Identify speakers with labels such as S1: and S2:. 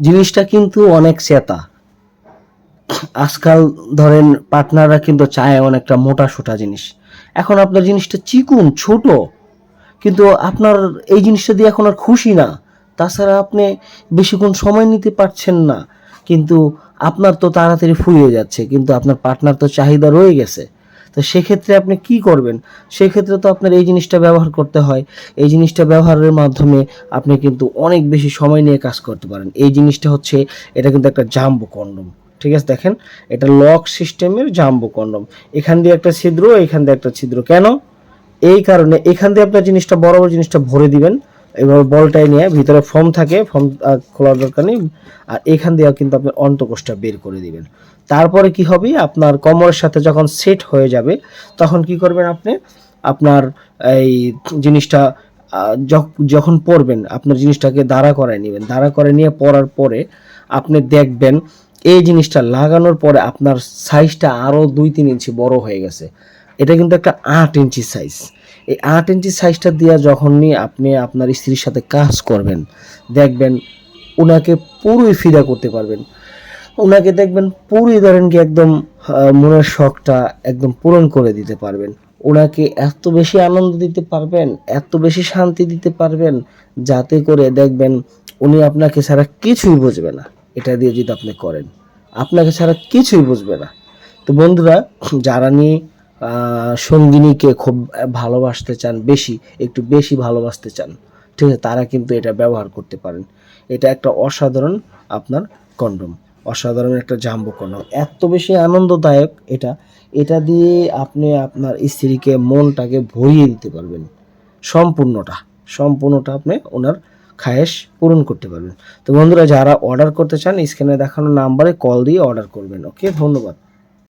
S1: জিনিসটা কিন্তু অনেক চেতা আজকাল ধরেন পার্টনাররা কিন্তু চায় অনেকটা মোটা সোটা জিনিস। এখন আপনার জিনিসটা চিকুন, ছোট। কিন্তু আপনার এই জিনিসটা দিয়ে এখন আর খুশি না। তাছাড়া আপনি বেশিক্ষণ সময় নিতে পারছেন না। কিন্তু আপনার তো তাড়াতাড়ি ফুরিয়ে যাচ্ছে। কিন্তু আপনার পার্টনার তো চাহিদা রয়ে গেছে। তো সেক্ষেত্রে আপনি কি করবেন? সেক্ষেত্রে তো আপনার এই জিনিসটা ব্যবহার করতে হয়। এই জিনিসটা ব্যবহারের মাধ্যমে আপনি কিন্তু অনেক বেশি সময় নিয়ে কাজ করতে পারেন। এই জিনিসটা হচ্ছে, এটা কিন্তু একটা জাম্বো কন্ডম। ঠিক আছে, দেখেন, এটা লক সিস্টেমের জাম্বো কন্ডম। এখান দিয়ে একটা ছিদ্র, এখান দিয়ে একটা ছিদ্র। কেন? এই কারণে এখান দিয়ে আপনার জিনিসটা, বড় বড় জিনিসটা ভরে দিবেন। এবার বলটাই নিয়ে ভিতরে ফর্ম থাকে ফর্ম খোলার দরকার নেই। আর এখান দিয়েও কিন্তু আপনি অন্তকোষটা বের করে দিবেন। তারপরে কি হবে? আপনার কোমরের সাথে যখন সেট হয়ে যাবে, তখন কি করবেন আপনি? আপনার এই জিনিসটা যখন পরবেন, আপনার জিনিসটাকে দাঁড়া করায় নেবেন। দাঁড়া করে নিয়ে পরার পরে আপনি দেখবেন, এই জিনিসটা লাগানোর পরে আপনার সাইজটা আরও দুই, তিন ইঞ্চি বড় হয়ে গেছে। এটা কিন্তু একটা আট ইঞ্চি সাইজ এই আট ইঞ্চি সাইজটা দিয়ে যখনই আপনি আপনার স্ত্রীর সাথে কাজ করবেন, দেখবেন ওনাকে পুরোই ফিদা করতে পারবেন। ওনাকে দেখবেন পুরোই ধরেন কি একদম মনের শখটা একদম পূরণ করে দিতে পারবেন। ওনাকে এত বেশি আনন্দ দিতে পারবেন, এত বেশি শান্তি দিতে পারবেন, যাতে করে দেখবেন উনি আপনাকে ছাড়া কিছুই বুঝবে না। এটা দিয়ে যদি আপনি করেন, আপনাকে ছাড়া কিছুই বুঝবে না। তো বন্ধুরা, যারা নিয়ে সঙ্গিনীকে খুব ভালোবাসতে চান, বেশি, একটু বেশি ভালোবাসতে চান, ঠিক আছে? তারা কিন্তু এটা ব্যবহার করতে পারেন। এটা একটা অসাধারণ আপনার কন্ডম, অসাধারণ একটা জাম্বো কন্ডম। এত বেশি আনন্দদায়ক এটা এটা দিয়ে আপনি আপনার স্ত্রীকে মনটাকে ভরিয়ে দিতে পারবেন। সম্পূর্ণটা সম্পূর্ণটা আপনি ওনার খায়েশ পূরণ করতে পারবেন। তো বন্ধুরা, যারা অর্ডার করতে চান স্ক্রিনে দেখানো নাম্বারে কল দিয়ে অর্ডার করবেন ওকে ধন্যবাদ।